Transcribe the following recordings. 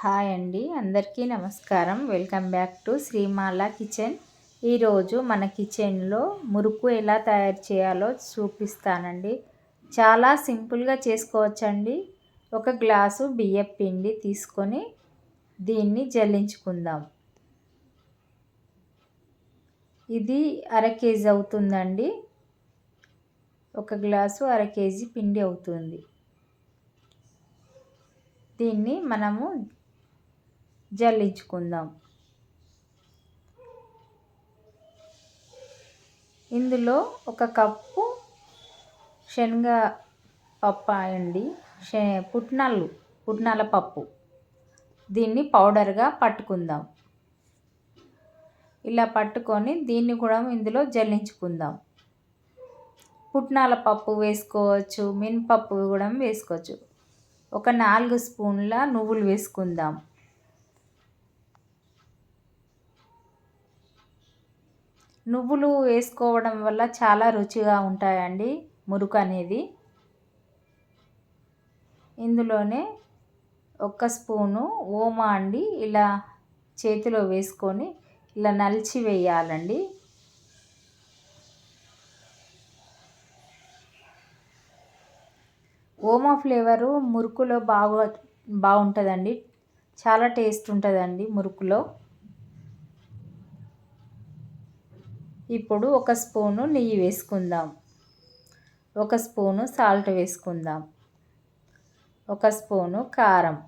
Hi అండి అందరికీ నమస్కారం. Welcome back to Srimala kitchen. ఈరోజు మన కిచెన్లో మురుకు ఎలా తయారు చేయాలో చూపిస్తానండి. చాలా సింపుల్గా చేసుకోవచ్చండి. ఒక గ్లాసు బియ్యం పిండి తీసుకొని దీన్ని జల్లించుకుందాం. ఇది అర కేజీ అవుతుందండి. ఒక గ్లాసు అర కేజీ పిండి అవుతుంది. దీన్ని మనము జల్లించుకుందాం. ఇందులో ఒక కప్పు శనగ పప్పు అండి పుట్నాలు పుట్నాల పప్పు. దీన్ని పౌడర్గా పట్టుకుందాం. ఇలా పట్టుకొని దీన్ని కూడా ఇందులో జల్లించుకుందాం. పుట్నాల పప్పు వేసుకోవచ్చు మినపప్పు కూడా వేసుకోవచ్చు. ఒక నాలుగు స్పూన్ల నువ్వులు వేసుకుందాం. నువ్వులు వేసుకోవడం వల్ల చాలా రుచిగా ఉంటాయండి మురుకు అనేది. ఇందులోనే ఒక స్పూను ఓమా అండి ఇలా చేతిలో వేసుకొని ఇలా నలిచి వేయాలండి. ఓమా ఫ్లేవరు మురుకులో బాగా బాగుంటుందండి. చాలా టేస్ట్ ఉంటుందండి మురుకులో. ఇప్పుడు ఒక స్పూను నెయ్యి వేసుకుందాం. ఒక స్పూను సాల్ట్ వేసుకుందాం. ఒక స్పూను కారం.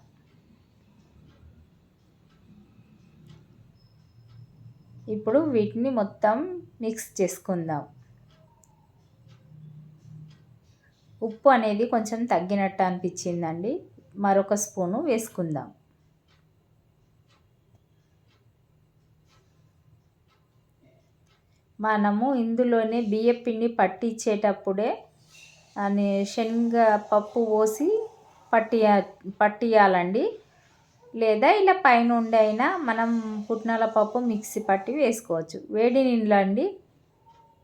ఇప్పుడు వీటిని మొత్తం మిక్స్ చేసుకుందాం. ఉప్పు అనేది కొంచెం తగ్గినట్టు అనిపించిందండి. మరొక స్పూను వేసుకుందాం. మనము ఇందులోనే బియ్యపిండి పట్టించేటప్పుడే అని శనగ పప్పు పోసి పట్టియా పట్టియాలండి. లేదా ఇలా పైన అయినా మనం పుట్నాల పప్పు మిక్సీ పట్టి వేసుకోవచ్చు. వేడి నీళ్ళు అండి.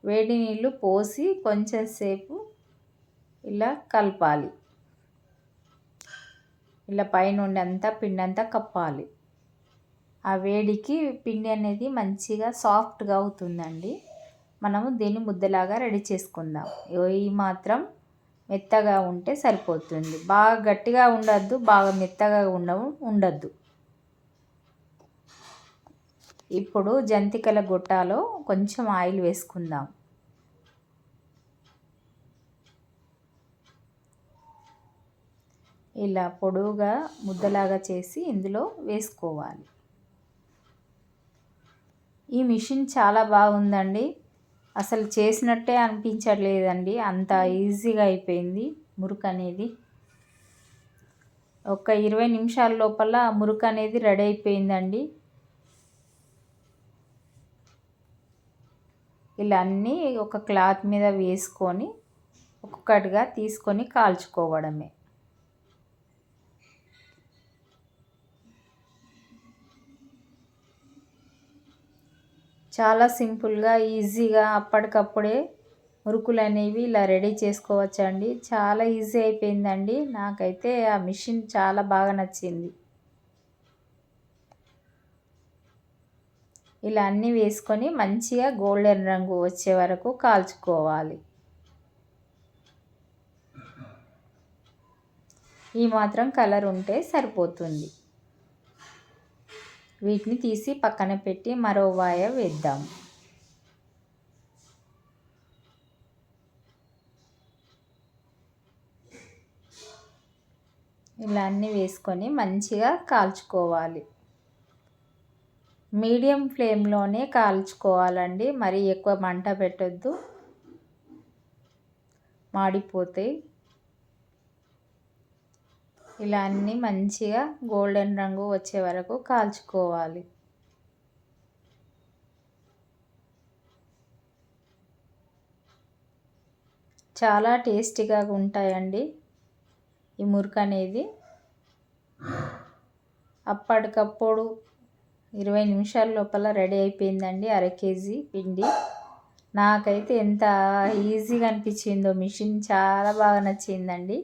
వేడి నీళ్ళు పోసి కొంచెం సేపు ఇలా కలపాలి. ఇలా పైనుండి అంతా పిండి అంతా కప్పాలి. ఆ వేడికి పిండి అనేది మంచిగా సాఫ్ట్గా అవుతుందండి. మనము దీన్ని ముద్దలాగా రెడీ చేసుకుందాం. ఈ మాత్రం మెత్తగా ఉంటే సరిపోతుంది. బాగా గట్టిగా ఉండద్దు బాగా మెత్తగా ఉండవు ఉండద్దు. ఇప్పుడు జంతికల గొట్టాలో కొంచెం ఆయిల్ వేసుకుందాం. ఇలా పొడవుగా ముద్దలాగా చేసి ఇందులో వేసుకోవాలి. ఈ మిషన్ చాలా బాగుందండి. అసలు చేసినట్టే అనిపించట్లేదండి. అంత ఈజీగా అయిపోయింది మురుకు అనేది ఒక ఇరవై నిమిషాల లోపల మురుకు అనేది రెడీ అయిపోయిందండి. ఇలా అన్నీ ఒక క్లాత్ మీద వేసుకొని ఒక్కొక్కటిగా తీసుకొని కాల్చుకోవడమే. చాలా సింపుల్గా ఈజీగా అప్పటికప్పుడే మురుకులు అనేవి ఇలా రెడీ చేసుకోవచ్చండి. చాలా ఈజీ అయిపోయిందండి. నాకైతే ఆ మిషన్ చాలా బాగా నచ్చింది. ఇలా అన్నీ వేసుకొని మంచిగా గోల్డెన్ రంగు వచ్చే వరకు కాల్చుకోవాలి. ఈ మాత్రం కలర్ ఉంటే సరిపోతుంది. వీటిని తీసి పక్కన పెట్టి మరో వాయ వేద్దాం. ఇలా అన్నీ వేసుకొని మంచిగా కాల్చుకోవాలి. మీడియం ఫ్లేమ్లోనే కాల్చుకోవాలండి. మరి ఎక్కువ మంట పెట్టద్దు. మాడిపోతాయి ఇలా అన్నీ మంచిగా గోల్డెన్ రంగు వచ్చే వరకు కాల్చుకోవాలి. చాలా టేస్టీగా ఉంటాయండి. ఈ మురుకు అనేది అప్పటికప్పుడు ఇరవై నిమిషాల లోపల రెడీ అయిపోయిందండి అర కేజీ పిండి. నాకైతే ఎంత ఈజీగా అనిపించిందో మిషన్ చాలా బాగా నచ్చిందండి.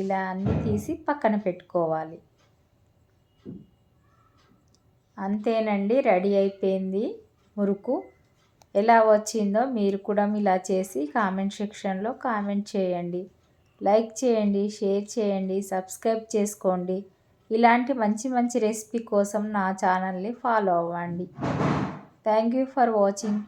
ఇలా అన్నీ తీసి పక్కన పెట్టుకోవాలి. అంతేనండి రెడీ అయిపోయింది మురుకు. ఎలా వచ్చిందో మీరు కూడా ఇలా చేసి కామెంట్ సెక్షన్లో కామెంట్ చేయండి. లైక్ చేయండి షేర్ చేయండి సబ్స్క్రైబ్ చేసుకోండి. ఇలాంటి మంచి మంచి రెసిపీ కోసం నా ఛానల్ని ఫాలో అవ్వండి. Thank you for watching.